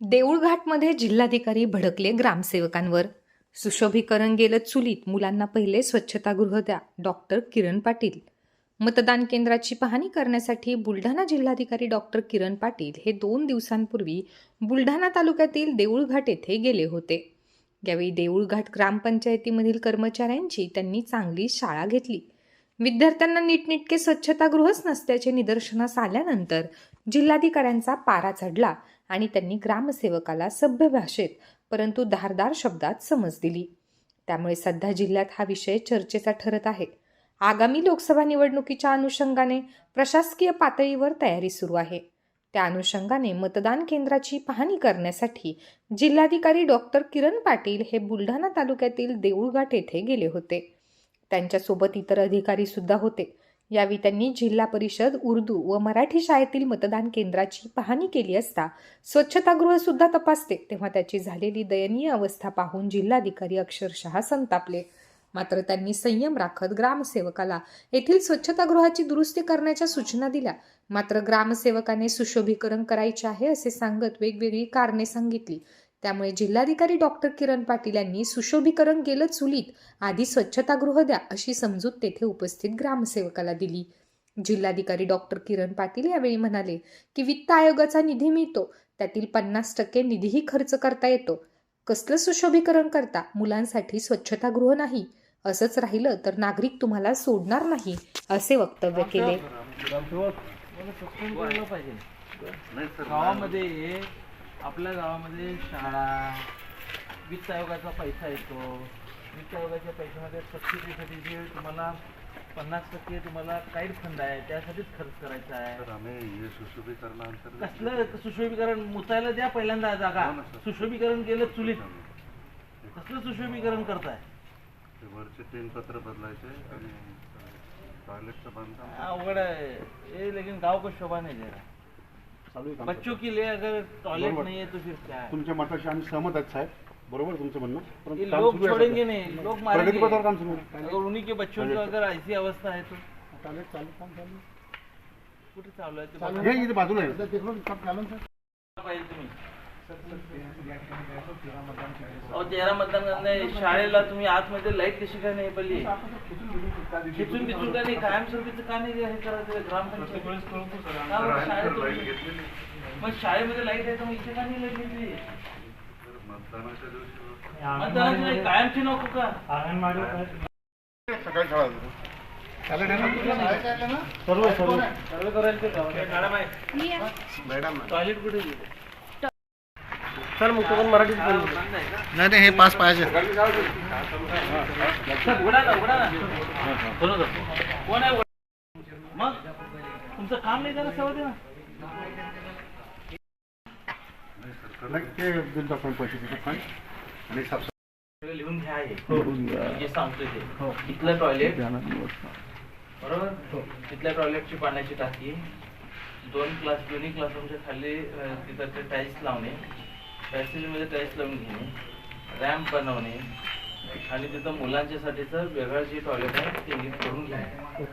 देऊळघाटमध्ये जिल्हाधिकारी भडकले ग्रामसेवकांवर. सुशोभीकरण गेलं चुलीत मुलांना पहिले स्वच्छतागृह द्या डॉक्टर किरण पाटील. मतदान केंद्राची पाहणी करण्यासाठी बुलढाणा जिल्हाधिकारी डॉक्टर किरण पाटील हे दोन दिवसांपूर्वी बुलढाणा तालुक्यातील देऊळघाट येथे गेले होते. यावेळी देऊळघाट ग्रामपंचायतीमधील कर्मचाऱ्यांची त्यांनी चांगली शाळा घेतली. विद्यार्थ्यांना नीटनेटके स्वच्छतागृहच नसल्याचे निदर्शनास आल्यानंतर जिल्हाधिकाऱ्यांचा पारा चढला आणि त्यांनी ग्रामसेवकाला सभ्य भाषेत परंतु धारदार शब्दात समज दिली. त्यामुळे सध्या जिल्ह्यात हा विषय चर्चेचा ठरत आहे. आगामी लोकसभा निवडणुकीच्या अनुषंगाने प्रशासकीय पातळीवर तयारी सुरू आहे. त्या अनुषंगाने मतदान केंद्राची पाहणी करण्यासाठी जिल्हाधिकारी डॉक्टर किरण पाटील हे बुलढाणा तालुक्यातील देऊळघाट येथे गेले होते. त्यांच्यासोबत इतर अधिकारी सुद्धा होते. यावेळी त्यांनी जिल्हा परिषद उर्दू व मराठी शाळेतील मतदान केंद्राची पाहणी केली असता स्वच्छतागृह सुद्धा तपासते तेव्हा त्याची झालेली दयनीय अवस्था पाहून जिल्हाधिकारी अक्षरशः संतापले. मात्र त्यांनी संयम राखत ग्रामसेवकाला येथील स्वच्छतागृहाची दुरुस्ती करण्याच्या सूचना दिल्या. मात्र ग्रामसेवकाने सुशोभीकरण करायचे आहे असे सांगत वेगवेगळी कारणे सांगितली. त्यामुळे जिल्हाधिकारी डॉक्टर किरण पाटील यांनी सुशोभीकरण गेलं चुलीत आधी स्वच्छतागृह द्या अशी समजूत तेथे उपस्थित ग्रामसेवकाला दिली. जिल्हाधिकारी डॉक्टर किरण पाटील यावेळी म्हणाले की वित्त आयोगाचा निधी मिळतो त्यातील पन्नास टक्के निधीही खर्च करता येतो. कसलं सुशोभीकरण करता? मुलांसाठी स्वच्छतागृह नाही. असंच राहिलं तर नागरिक तुम्हाला सोडणार नाही असे वक्तव्य केले. गावामध्ये आपल्या गावामध्ये शाळा वित्त आयोगाचा पैसा येतो. वित्त आयोगाच्या पैशामध्ये सबसिडीसाठी जे तुम्हाला पन्नास टक्के तुम्हाला काईट फंड आहे त्यासाठीच खर्च करायचा आहे. तर आम्ही हे सुशोभीकरणाअंतर्गत कसलं सुशोभीकरण? मुचायला द्या पहिल्यांदा जागा. हो ना, सर. सुशोभीकरण केलं चुलीत. कसलं सुशोभीकरण करताय? ते वरचे तीन पत्र बदलायचे आणि टॉयलेटचं बांधकाम. अवघड आहे. ये लेकिन गाव को शोभा नहीं दे रहा बच्चों के लिए अगर टॉयलेट नहीं है तो फिर क्या है? तुमच्या मताशी आम्ही सहमत आहेत साहेब. बरोबर तुमचं म्हणणं. परंतु काम लोग सुरू आहे छोड़ेंगे सध्या. नहीं लोग मारेंगे. और काम सुरू आहे. अगर उन्हीं के बच्चों की अगर ऐसी अवस्था है तो। टॉयलेट चालू काम चालू कुठे चालू आहे? ते बघा. हे इथे बाजूला आहे. तिकडून काम चालू आहे, सर. पाहिजे तुम्ही. अहो तेरा मतदान करणे शाळेला तुम्ही आतमध्ये लाइट कशी काय नाही पडली? खिचून खिचून का नाही? कायमस्वरूपीचं का नाही हे करायचं? ग्रामपंचायत. का बरं शाळेत नाही. मग शाळेमध्ये लाइट आहे तर मग इथे का नाही लाइट घेतली? तर मतदानाच्या दिवशी मतदानाची लाइट कायमची नको का? सकाळी शाळा असते. सर्व सर्व. करायला ते गावात. मॅडम टॉयलेट कुठे गेले? सर मग तो पण मराठीत बोल. नाही नाही हे पास पाहिजे. मग? तुमचं काम नाही सवय ना लिहून घ्या हे. सांगतोय ते. इथलं टॉयलेट बरोबर? तिथल्या टॉयलेटची पाण्याची टाकी. दोन क्लास दोन्ही क्लासरूमच्या खाली तिथं ते टाईल्स लावणे. पॅसेजमध्ये टाईल्स लावून घेणे रॅम्प बनवणे आणि तिथं मुलांच्यासाठीचं वेगळं जे टॉयलेट आहे ते नीट करून घेणे